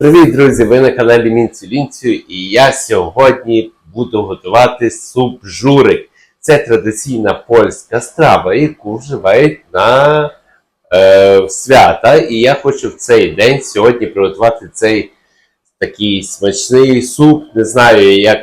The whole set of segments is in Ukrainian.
Привіт, друзі! Ви на каналі Мінцю Лінцю і я сьогодні буду готувати суп журик. Це традиційна польська страва, яку вживають на е, свята. І я хочу в цей день сьогодні приготувати цей такий смачний суп. Не знаю, як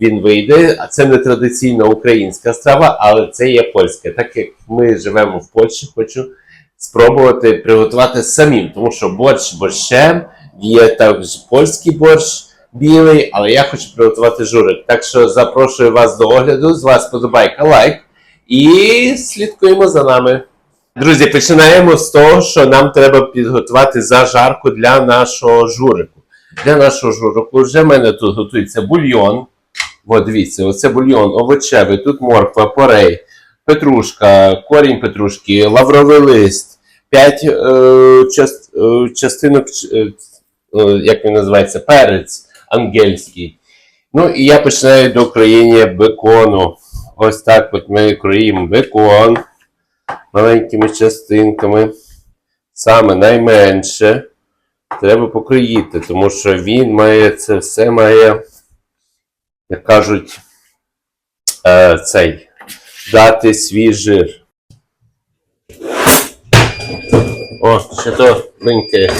він вийде. А це не традиційна українська страва, але це є польська. Так як ми живемо в Польщі, хочу спробувати приготувати самим, тому що борщ борщем. Є також польський борщ білий, але я хочу приготувати журик. Так що запрошую вас до огляду. З вас подобайка, лайк і слідкуємо за нами. Друзі, починаємо з того, що нам треба підготувати зажарку для нашого журику. Для нашого журику вже в мене тут готується бульйон. От дивіться, оце бульйон овочевий, тут морква, порей, петрушка, корінь петрушки, лавровий лист, 5 е, част, е, частинок, е, як він називається, перець ангельський. Ну і я починаю до кроєння бекону. Ось так от ми кроїмо бекон маленькими частинками. Саме найменше треба покроїти, тому що він має це все має, як кажуть, е, цей, дати свій жир. О, ще то линьке.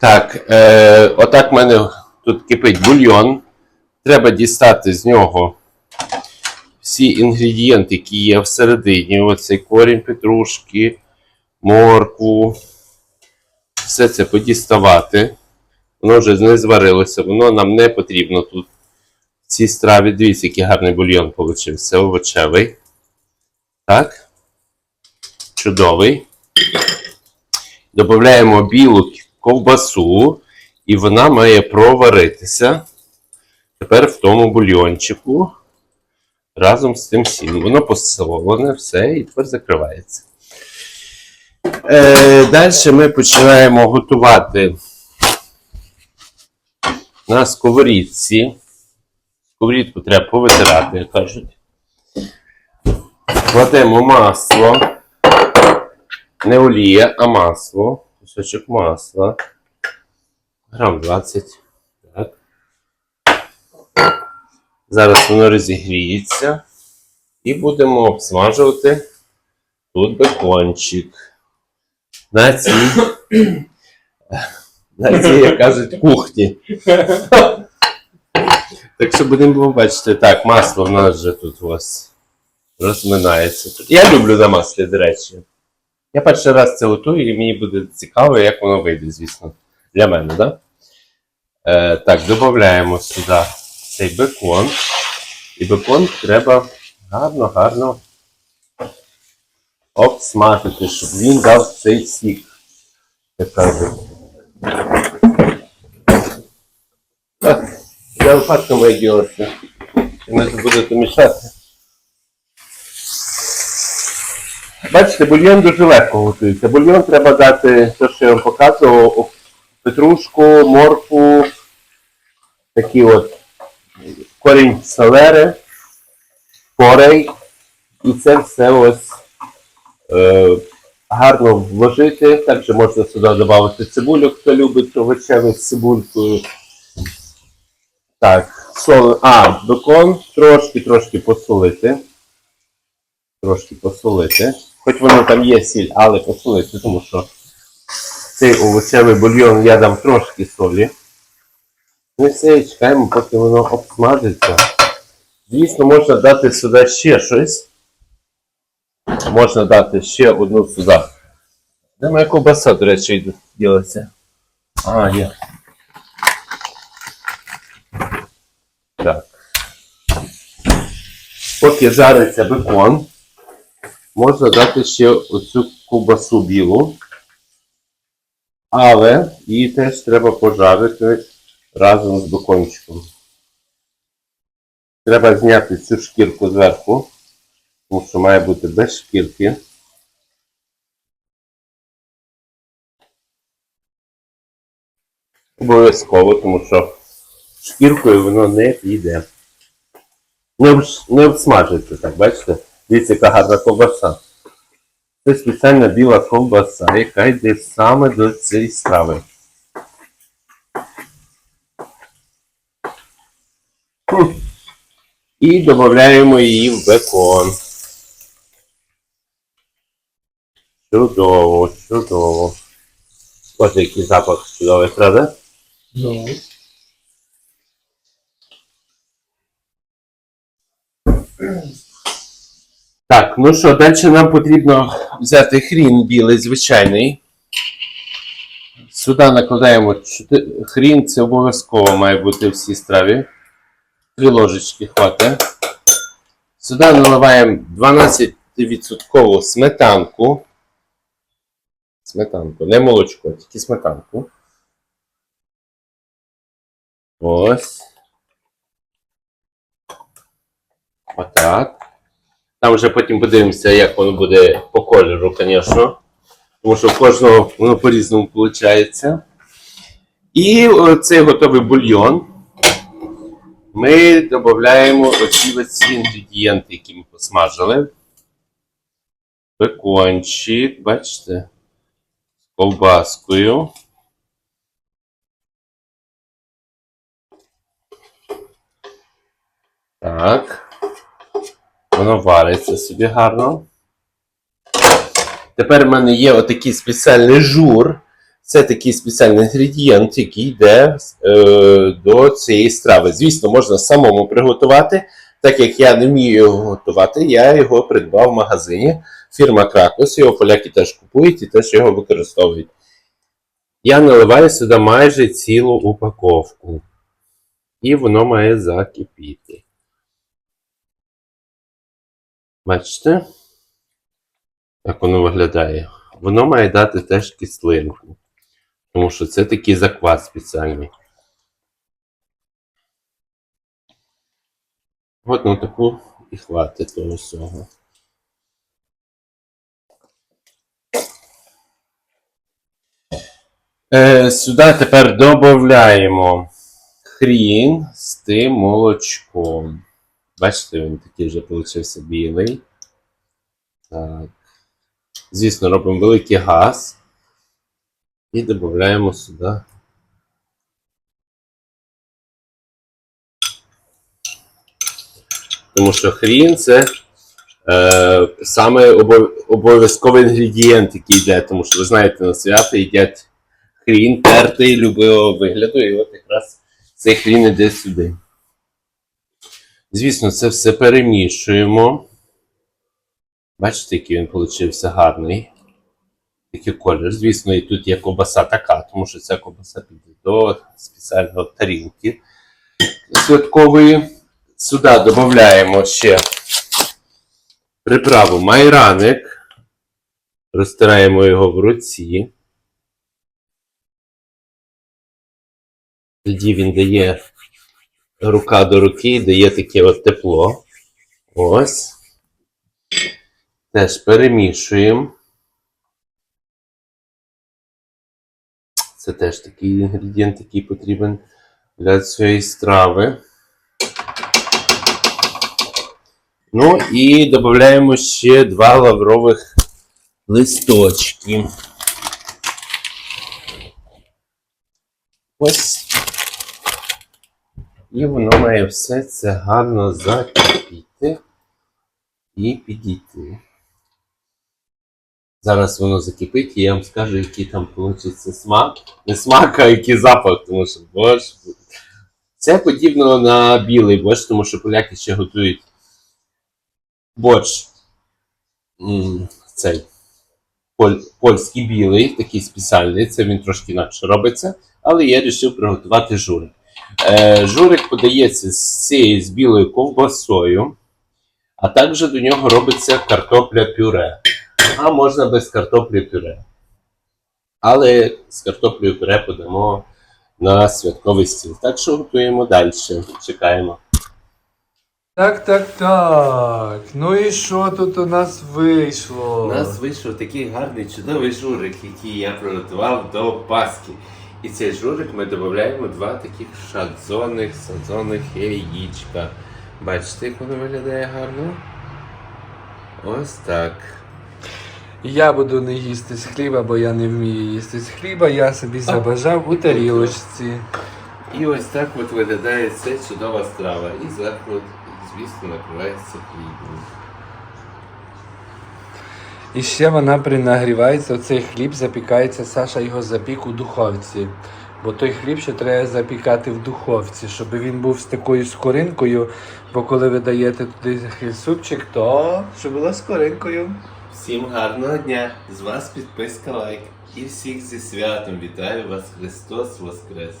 Так, е, отак в мене тут кипить бульйон. Треба дістати з нього всі інгредієнти, які є всередині. Оцей корінь петрушки, моркву. Все це подіставати. Воно вже не зварилося, воно нам не потрібно тут. В цій страві, дивіться, який гарний бульйон получився, овочевий. Так. Чудовий. Додаємо білу ковбасу, і вона має проваритися. Тепер в тому бульйончику разом з тим всім. Воно посолене, все, і тепер закривається. Е, далі ми починаємо готувати на сковорідці. Сковорідку треба повитирати, як кажуть. Кладемо масло. Не олія, а масло. Кусочок масла. Грам 20. Так. Зараз воно розігріється. І будемо обсмажувати тут бекончик. На цій, на цій, як кажуть, кухні. Так що будемо бачити. Так, масло в нас вже тут вас розминається. Я люблю на маслі, до речі. Я перший раз це готую, і мені буде цікаво, як воно вийде, звісно. Для мене? Да? Е, так, додаємо сюди цей бекон. І бекон треба гарно-гарно обсмажити, щоб він дав цей сік. Так, я випадком. Ми будете мішати. Бачите, бульйон дуже легко готується. Бульйон треба дати, те, що я вам показував, петрушку, моркву, такі от корінь селери, корей. І це все ось е, гарно вложити. Також можна сюди додати цибулю, хто любить овочевий з цибулькою. Так, сол... А, бекон трошки-трошки посолити. Трошки посолити. Хоч воно там є сіль, але посолити, тому що цей овочевий бульйон я дам трошки солі. Ну і все, чекаємо, поки воно обсмажиться. Звісно, можна дати сюди ще щось. Можна дати ще одну сюди. Де моя ковбаса, до речі, ділиться? А, є. Так. Поки жариться бекон, можна дати ще оцю ковбасу білу. Але її теж треба пожарити разом з бекончиком. Треба зняти цю шкірку зверху, тому що має бути без шкірки. Обов'язково, тому що шкіркою воно не піде. Не, обсмажується, так, бачите? Дивіться, яка гарна ковбаса. Це спеціальна біла ковбаса, яка йде саме до цієї страви. І додаємо її в бекон. Чудово, чудово. Ось який запах чудовий, правда? Ну. Так, ну що, далі нам потрібно взяти хрін білий, звичайний. Сюди накладаємо хрін, це обов'язково має бути в цій страві. Три ложечки хватить. Сюди наливаємо 12% сметанку. Сметанку, не молочко, тільки сметанку. Ось. Отак. Там вже потім подивимося, як воно буде по кольору, звісно. Тому що у кожного воно по-різному виходить. І цей готовий бульйон ми додаємо оці оці інгредієнти, які ми посмажили. Бекончик, бачите, з ковбаскою. Так. Воно вариться собі гарно. Тепер в мене є отакий спеціальний жур. Це такий спеціальний інгредієнт, який йде е, до цієї страви. Звісно, можна самому приготувати. Так як я не вмію його готувати, я його придбав в магазині. Фірма Кракос, його поляки теж купують і теж його використовують. Я наливаю сюди майже цілу упаковку. І воно має закипіти. Бачите? Як воно виглядає? Воно має дати теж кислинку. Тому що це такий заквас спеціальний. От на таку і хватить того всього. Е, сюди тепер додаємо хрін з тим молочком. Бачите, він такий вже получився білий. Так. Звісно, робимо великий газ. І додаємо сюди. Тому що хрін це е, саме обов'язковий інгредієнт, який йде, тому що ви знаєте, на свято їдять хрін тертий любого вигляду, і от якраз цей хрін іде сюди. Звісно, це все перемішуємо. Бачите, який він получився гарний. Такий колір. Звісно, і тут є ковбаса така, тому що ця ковбаса піде до спеціальної тарілки святкової. Сюди додаємо ще приправу майраник. Розтираємо його в руці. Тоді він дає рука до руки, дає таке от тепло. Ось. Теж перемішуємо. Це теж такий інгредієнт, який потрібен для цієї страви. Ну і додаємо ще два лаврових листочки. Ось. І воно має все це гарно закипіти і підійти. Зараз воно закипить, і я вам скажу, який там вийде смак. Не смак, а який запах, тому що борщ. Це подібно на білий борщ, тому що поляки ще готують борщ. Цей поль, польський білий, такий спеціальний. Це він трошки інакше робиться, але я вирішив приготувати журик. Е, журик подається з цією з білою ковбасою, а також до нього робиться картопля пюре. А можна без картоплі пюре. Але з картоплею пюре подамо на святковий стіл. Так що готуємо далі. Чекаємо. Так, так, так. Ну і що тут у нас вийшло? У нас вийшов такий гарний чудовий журик, який я приготував до Пасхи. І цей журик ми додаємо два таких шадзоних, садзоних яєчка. Бачите, як воно виглядає гарно? Ось так. Я буду не їсти з хліба, бо я не вмію їсти з хліба. Я собі забажав у тарілочці. І ось так от виглядає ця чудова страва. І зверху, звісно, накривається хлібом. І ще вона принагрівається, оцей хліб запікається, Саша його запік у духовці. Бо той хліб ще треба запікати в духовці, щоб він був з такою скоринкою. Бо коли ви даєте туди супчик, то щоб було скоринкою. Всім гарного дня! З вас підписка лайк. І всіх зі святом вітаю вас Христос Воскрес!